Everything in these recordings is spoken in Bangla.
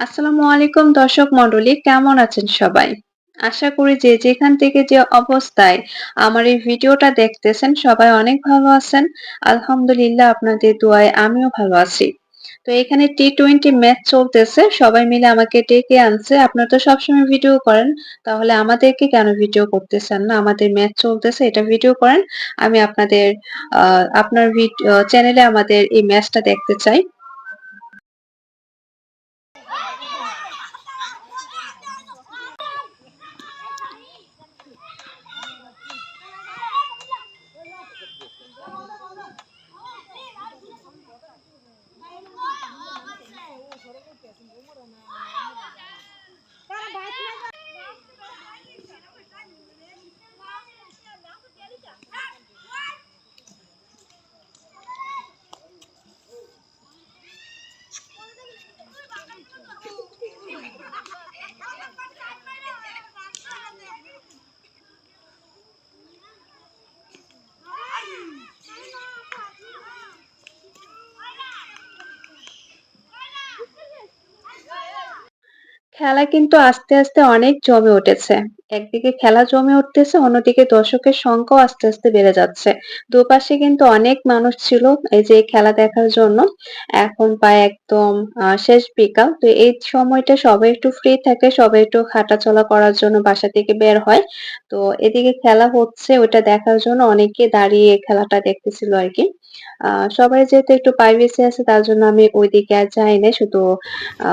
আসসালামু আলাইকুম দর্শক মন্ডলী কেমন আছেন সবাই? আশা করি যে যেখান থেকে যে অবস্থায় আমার এই ভিডিওটা দেখতেছেন, সবাই অনেক ভালো আছেন। আলহামদুলিল্লাহ আপনাদের দোয়ায় আমিও ভালো আছি। তো এখানে টি-টোয়েন্টি ম্যাচ চলতেছে। সবাই মিলে আমাকে ডেকে আনছে। আপনারা তো সবসময় ভিডিও করেন। তাহলে আমাদেরকে কেন ভিডিও করতেছেন না? আমাদের ম্যাচ চলতেছে, এটা ভিডিও করেন। আমি আপনাদের আপনার চ্যানেলে আমাদের এই ম্যাচটা দেখতে চাই। খেলা কিন্তু আস্তে, আস্তে অনেক জমে উঠেছে। একদিকে খেলা জমে উঠতেছে, অন্যদিকে দর্শকের সংখ্যাও আস্তে, আস্তে বেড়ে যাচ্ছে। দুপাশে কিন্তু অনেক মানুষ ছিল এই যে খেলা দেখার জন্য। এখন প্রায় একদম শেষ বিকাল। তো এই সময়টা সবাই একটু ফ্রি থাকে, সবাই একটু হাঁটাচলা করার জন্য বাসা থেকে বের হয়। তো এদিকে খেলা হচ্ছে ওইটা দেখার জন্য অনেকে দাঁড়িয়ে খেলাটা দেখতেছিল আরকি। আ সবাই যেহেতু একটু প্রাইভেসি আছে তার জন্য আমি ওইদিকে আর যাই নাই। শুধু আ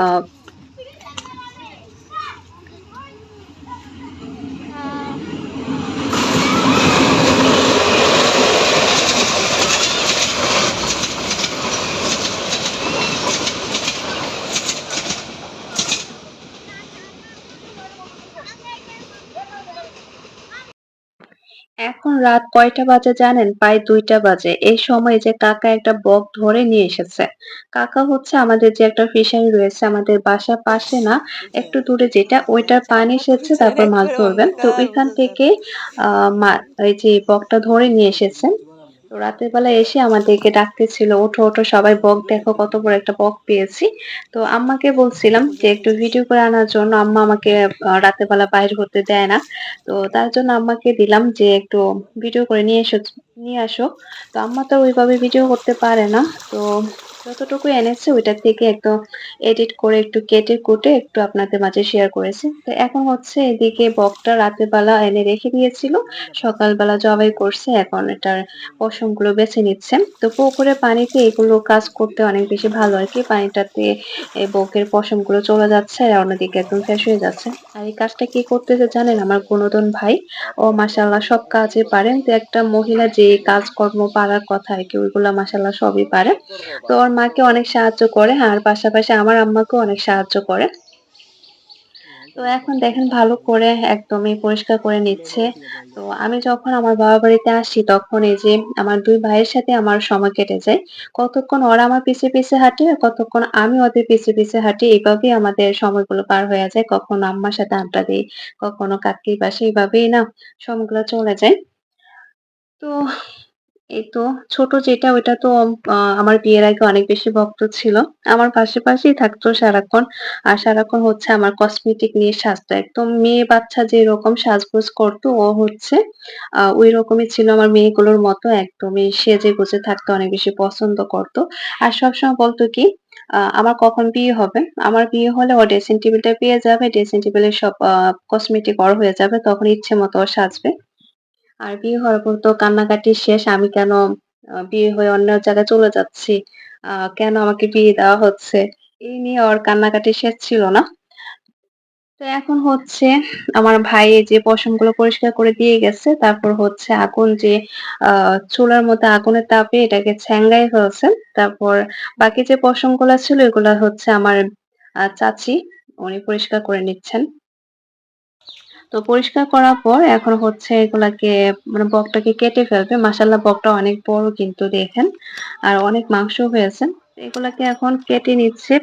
এখন রাত কয়টা বাজে জানেন? প্রায় দুইটা বাজে। এই সময় যে কাকা একটা বক ধরে নিয়ে এসেছে। কাকা হচ্ছে আমাদের যে একটা ফিশারি রয়েছে আমাদের বাসার পাশে না, একটু দূরে যেটা, ওইটার পানি এসেছে তারপর মাছ ধরবেন। তো ওইখান থেকে, আহ এই যে বকটা ধরে নিয়ে এসেছেন। তো রাতের বেলা এসে আমাদেরকে ডাকতেছিল, "ওঠো, ওঠো সবাই বক দেখো কত বড় একটা বক পেয়েছি।" তো আম্মাকে বলছিলাম যে একটু ভিডিও করে আনার জন্য। আম্মা আমাকে রাতের বেলা বাইরে হতে দেয় না। তো তার জন্য আম্মাকে দিলাম যে একটু ভিডিও করে নিয়ে এসো নিয়ে আসো। তো আম্মা তো ওইভাবে ভিডিও করতে পারে না। তো যতটুকু এনেছে ওইটার থেকে একদম এডিট করে একটু কেটে কুটে একটু আপনাদের মাঝে শেয়ার করেছি। তো এখন হচ্ছে এদিকে বকটা রাতের বেলা এনে রেখে দিয়েছিল। সকালবেলা জবাই করছে। এখন এটার পশমগুলো বেছে নিচ্ছে। তো পুকুরের পানিতে এগুলো কাজ করতে অনেক বেশি ভালো আর কি পানিটাতে বকের পশমগুলো চলে যাচ্ছে আর অন্যদিকে একদম ফ্রেশ হয়ে যাচ্ছে। আর এই কাজটা কি করতেছে জানেন? আমার গুণধন ভাই। ও মাশাআল্লাহ সব কাজই পারেন তো একটা মহিলা যে কাজকর্ম পারার কথা আর কি, ওইগুলা মাশাআল্লাহ সবই পারে। তো ওর মাকে অনেক সাহায্য করে আর পাশাপাশি আমার আম্মাকেও অনেক সাহায্য করে। তো এখন দেখেন ভালো করে একদমই পরিষ্কার করে নিচ্ছে। তো আমি যখন আমার বাবার বাড়িতে আসি তখন এই যে আমার ২ ভাইয়ের সাথে আমার সময় কেটে যায়। কতক্ষণ ওরা আমার পিছে, পিছে হাঁটে আর কতক্ষণ আমি ওদের পিছে, পিছে হাঁটি। এভাবেই আমাদের সময়গুলো পার হয়ে যায়। কখনো আম্মার সাথে আড্ডা দিই কখনো কাকির বাসায় এভাবেই না সময়গুলো চলে যায়। তো এই তো ছোট যেটা ওইটা তো আমার বিয়ের আগে অনেক বেশি ভক্ত ছিল। আমার পাশে, পাশেই থাকতো সারাক্ষণ। আর সারাক্ষণ হচ্ছে আমার কসমেটিক নিয়ে সাজতো। একদম মেয়ে বাচ্চা যেরকম সাজগোজ করতো ও হচ্ছে ওই রকমই ছিল আমার মেয়েগুলোর মতো একদমই সেজে-গুজে থাকতো অনেক বেশি পছন্দ করত। আর সবসময় বলতো কি আমার কখন বিয়ে হবে? আমার বিয়ে হলে ও ড্রেসিং টেবিলটা পেয়ে যাবে। ড্রেসিং টেবিলের সব কসমেটিক ওর হয়ে যাবে। তখন ইচ্ছে মতো সাজবে। আর বিয়ে হওয়ার পর তো কান্নাকাটি শেষ। আমি কেন বিয়ে হয়ে অন্য জায়গায় চলে যাচ্ছি? কেন আমাকে বিয়ে দেওয়া হচ্ছে? এই নিয়ে ওর কান্নাকাটি শেষ ছিল না। তো এখন হচ্ছে আমার ভাই যে পশমগুলো পরিষ্কার করে দিয়ে গেছে। তারপর হচ্ছে আগুন যে চুলার মতো আগুনের তাপে এটাকে ছ্যাংগায় ফেলছে। তারপর বাকি যে পশমগুলা ছিল, এগুলা হচ্ছে আমার চাচী, উনি পরিষ্কার করে নিচ্ছেন। তো পরিষ্কার করার পর এখন হচ্ছে এগুলাকে মানে বকটাকে কেটে ফেলবে। মাশাআল্লাহ, বকটা অনেক বড় কিন্তু দেখেন। আর অনেক মাংসও হয়েছে। এগুলাকে এখন কেটে নিচ্ছে।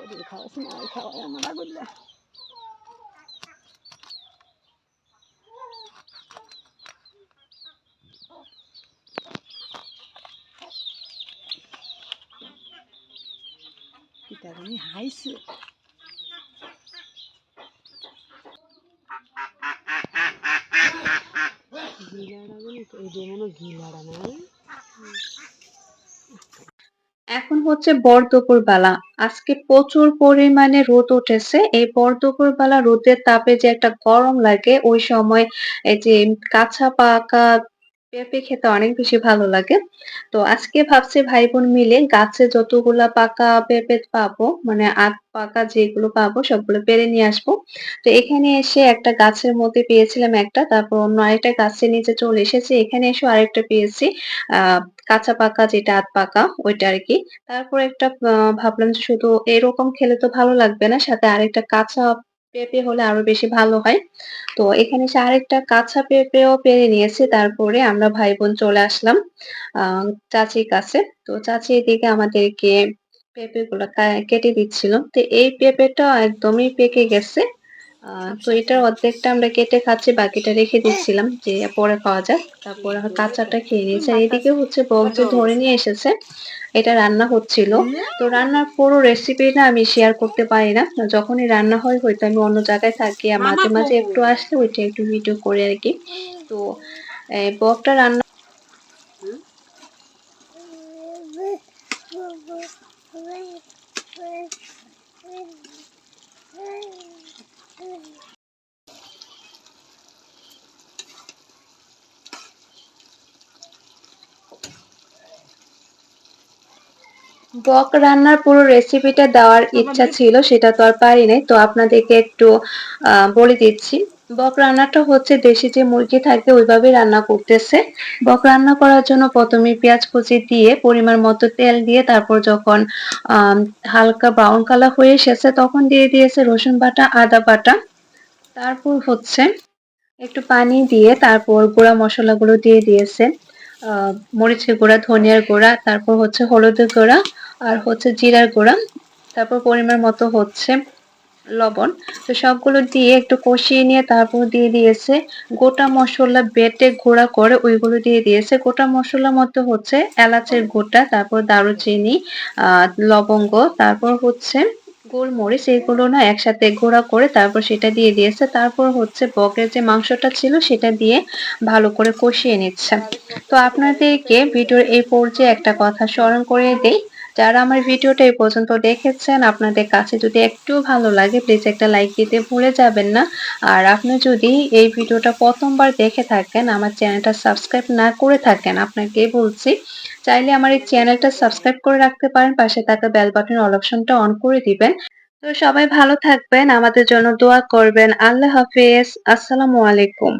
যিনি খাওয়াস আমার আগুন এই হাইছে গিলাড়া বলি তো এই যে মনে হয় গিলাড়া না এখন হচ্ছে বরদুপুর বেলা। আজকে প্রচুর পরিমাণে রোদ উঠেছে। এই বরদুপুর বেলা রোদের তাপে যে একটা গরম লাগে, ওই সময় এই যে কাঁচা পাকা পেঁপে খেতে অনেক বেশি ভালো লাগে। তো আজকে ভাবছি ভাই বোন মিলে গাছে যতগুলা পাকা পেঁপে পাবো মানে আধ পাকা যেগুলো পাবো সবগুলো পেরে নিয়ে আসব। তো এখানে এসে একটা গাছের মধ্যে পেয়েছিলাম একটা, তারপর অন্য আরেকটা গাছের নিচে চলে এসেছি, এখানে এসে আরেকটা পেয়েছি। আহ, কাঁচা পাকা যেটা আধ পাকা, ওইটা আর কি তারপর একটা ভাবলাম যে শুধু এরকম খেলে তো ভালো লাগবে না, সাথে আরেকটা কাঁচা পেঁপে হলে আরও বেশি ভালো হয়। তো এখানে এসে আরেকটা কাঁচা পেঁপেও পেরে নিয়েছে, তারপরে আমরা ভাই বোন চলে আসলাম চাচির কাছে। তো চাচি এদিকে আমাদেরকে পেঁপে গুলো কেটে দিচ্ছিল। তো এই পেঁপেটা একদমই পেকে গেছে। তো এটার অর্ধেকটা আমরা কেটে খাচ্ছি, বাকিটা রেখে দিচ্ছিলাম যে পরে খাওয়া যাক। তারপরে কাঁচাটা খেয়ে নিয়েছে। এদিকে হচ্ছে বক ধরে নিয়ে এসেছে এটা রান্না হচ্ছিল। তো রান্নার পুরো রেসিপিটা আমি শেয়ার করতে পারি না। যখনই রান্না হয় হয়তো আমি অন্য জায়গায় থাকি আর মাঝে মাঝে একটু আসলে ওইটা একটু ভিডিও করে আর কি। তো বকটা রান্না বক রান্নার পুরো রেসিপিটা দেওয়ার ইচ্ছা ছিল সেটা তো আর পারি নাই তো আপনাদেরকে একটু বলে দিচ্ছি। বক রান্নাটা হচ্ছে দেশি যে মুরগি থাকে ওইভাবেই রান্না করতেছে। বক রান্না করার জন্য প্রথমে পেঁয়াজ কুচি দিয়ে পরিমাণ মতো তেল দিয়ে তারপর যখন হালকা ব্রাউন কালার হয়ে এসেছে তখন দিয়ে দিয়েছে রসুন বাটা আদা বাটা। তারপর হচ্ছে একটু পানি দিয়ে তারপর গুঁড়া মশলাগুলো দিয়ে দিয়েছে। মরিচের গুঁড়া, ধনিয়ার গুঁড়া, তারপর হচ্ছে হলুদের গুঁড়া আর হচ্ছে জিরার গুঁড়া। তারপর পরিমাণ মতো হচ্ছে লবণ। তো সবগুলো দিয়ে একটু কষিয়ে নিয়ে তারপর দিয়ে দিয়েছে গোটা মশলা বেটে গুঁড়া করে ওইগুলো দিয়ে দিয়েছে। গোটা মশলার মধ্যে হচ্ছে এলাচের গোটা তারপর দারুচিনি লবঙ্গ, তারপর হচ্ছে গোলমরিচ এগুলো না একসাথে গুঁড়া করে তারপর সেটা দিয়ে দিয়েছে। তারপর হচ্ছে বকের যে মাংসটা ছিল সেটা দিয়ে ভালো করে কষিয়ে নিচ্ছে। তো আপনাদেরকে ভিডিওর এই পর্যায়ে একটা কথা স্মরণ করে দেই। যারা আমার ভিডিওটা এই পর্যন্ত দেখেছেন, আপনাদের কাছে যদি একটু ভালো লাগে প্লিজ একটা লাইক দিতে ভুলে যাবেন না। আর আপনি যদি এই ভিডিওটা প্রথমবার দেখে থাকেন, আমার চ্যানেলটা সাবস্ক্রাইব না করে থাকেন আপনাকে বলছি, চাইলে আমার এই চ্যানেলটা সাবস্ক্রাইব করে রাখতে পারেন, পাশে থাকা বেল বাটন অল অপশনটা অন করে দিবেন। তো সবাই ভালো থাকবেন, আমাদের জন্য দোয়া করবেন। আল্লাহ হাফেজ, আসসালামু আলাইকুম।